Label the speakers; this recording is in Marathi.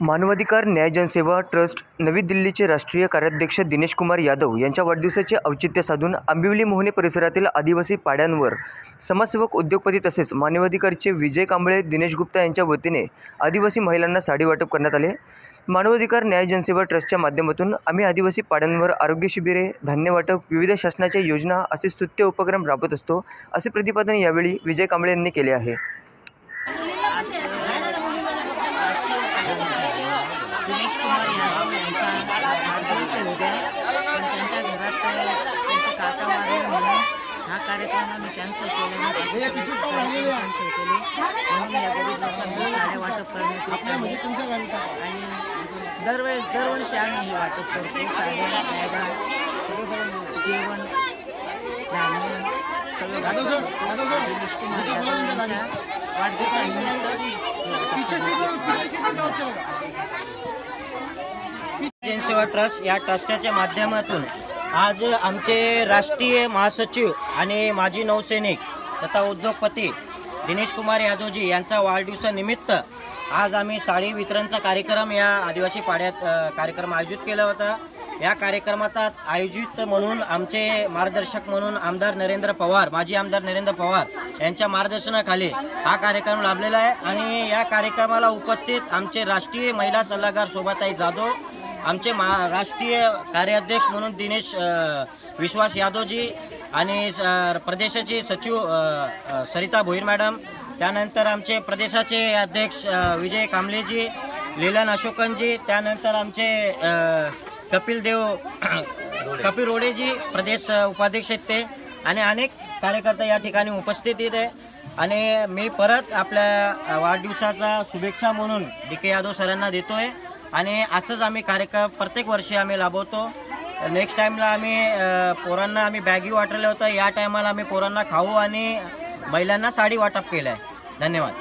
Speaker 1: मानवाधिकार न्याय जनसेवा ट्रस्ट नवी दिल्लीचे राष्ट्रीय कार्याध्यक्ष दिनेश कुमार यादव यांच्या वाढदिवसाचे औचित्य साधून आंबिवली मोहने परिसरातील आदिवासी पाड्यांवर समाजसेवक उद्योगपती तसेच मानवाधिकारचे विजय कांबळे दिनेश गुप्ता यांच्या वतीने आदिवासी महिलांना साडी वाटप करण्यात आले. मानवाधिकार न्याय जनसेवा ट्रस्टच्या माध्यमातून आम्ही आदिवासी पाड्यांवर आरोग्य शिबिरे धान्य वाटप विविध शासनाच्या योजना असे स्तुत्य उपक्रम राबवत असतो असे प्रतिपादन यावेळी विजय कांबळे यांनी केले आहे
Speaker 2: आज राष्ट्रीय सभेमध्ये दिनेश कुमार यादव यांचा पण त्यांच्या घरात त्यांचे काका वारले म्हणून हा कार्यक्रम आम्ही कॅन्सल केला कॅन्सल केले. म्हणून या गरीब लोकांना साड्या वाटप करण्यात येत आहे. आणि दरवेळेस दरवर्षी आम्ही हे वाटप करतो. साड्या बॅगा जेवण धान्य सगळं करतो. दिनेश कुमार यादव यांच्या वाढदिवसानिमित्त
Speaker 3: जनसेवा ट्रस्ट या ट्रस्टच्या माध्यमातून आज आमचे राष्ट्रीय महासचिव आणि माजी नौसैनिक तथा उद्योगपती दिनेश कुमार यादवजी यांचा वाढदिवसानिमित्त आज आम्ही साडी वितरणचा कार्यक्रम या आदिवासी पाड्यात कार्यक्रम आयोजित केला होता. या कार्यक्रमात आयोजित म्हणून आमचे मार्गदर्शक म्हणून आमदार नरेंद्र पवार माजी आमदार नरेंद्र पवार यांच्या मार्गदर्शनाखाली हा कार्यक्रम लाभलेला आहे. आणि या कार्यक्रमाला उपस्थित आमचे राष्ट्रीय महिला सल्लागार शोभाताई जाधव आमचे मा राष्ट्रीय कार्याध्यक्ष म्हणून दिनेश विश्वास यादवजी आणि प्रदेशाचे सचिव सरिता भोईर मॅडम त्यानंतर आमचे प्रदेशाचे अध्यक्ष विजय कांबलेजी लीलन अशोकनजी त्यानंतर आमचे कपिल देव कपिल रोडेजी प्रदेश उपाध्यक्ष आहेत ते आणि अनेक कार्यकर्ते या ठिकाणी उपस्थित आहे आणि मी परत आपल्या वाढदिवसाचा शुभेच्छा म्हणून डी के यादव सरांना देतोय. आणि असंच आम्ही कार्यक्रम प्रत्येक वर्षी आम्ही राबवतो नेक्स्ट टाईमला आम्ही पोरांना आम्ही बॅगी वाटलेलं होतं या टायमाला आम्ही पोरांना खाऊ आणि महिलांना साडी वाटप केलं आहे धन्यवाद.